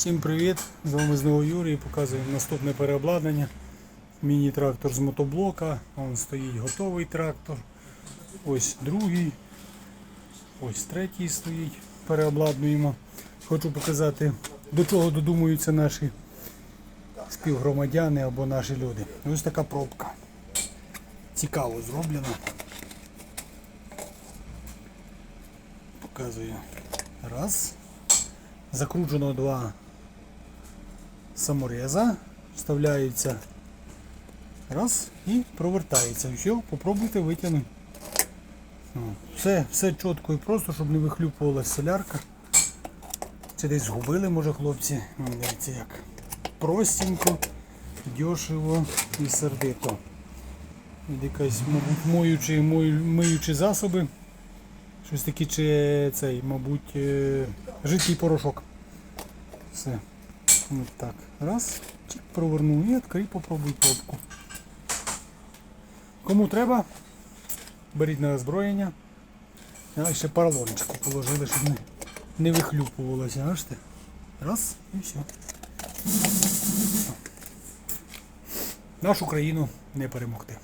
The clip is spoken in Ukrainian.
Всім привіт! З вами знову Юрій. Показуємо наступне переобладнання. Міні-трактор з мотоблока. Вон стоїть готовий трактор. Ось другий. Ось третій стоїть. Переобладнуємо. Хочу показати, до чого додумуються наші співгромадяни або наші люди. Ось така пробка. Цікаво зроблена. Показую. Раз. Закручено два самореза. Вставляється раз і провертається. Все, попробуйте витягнути. Все, все чітко і просто, щоб не вихлюпувалась солярка. Це десь згубили, може хлопці. Дивіться як. Простенько, дешево і сердито. Якась, мабуть, моючі, мою- миючі засоби. Щось таке чи цей, мабуть, е, жидкий порошок. Все. От так. Раз. Чик, провернув і відкрий, попробуй пробку. Кому треба, беріть на озброєння. А ще поролончику положили, щоб не, не вихлюпувалося. Бачите? Раз і все. Нашу країну не перемогти.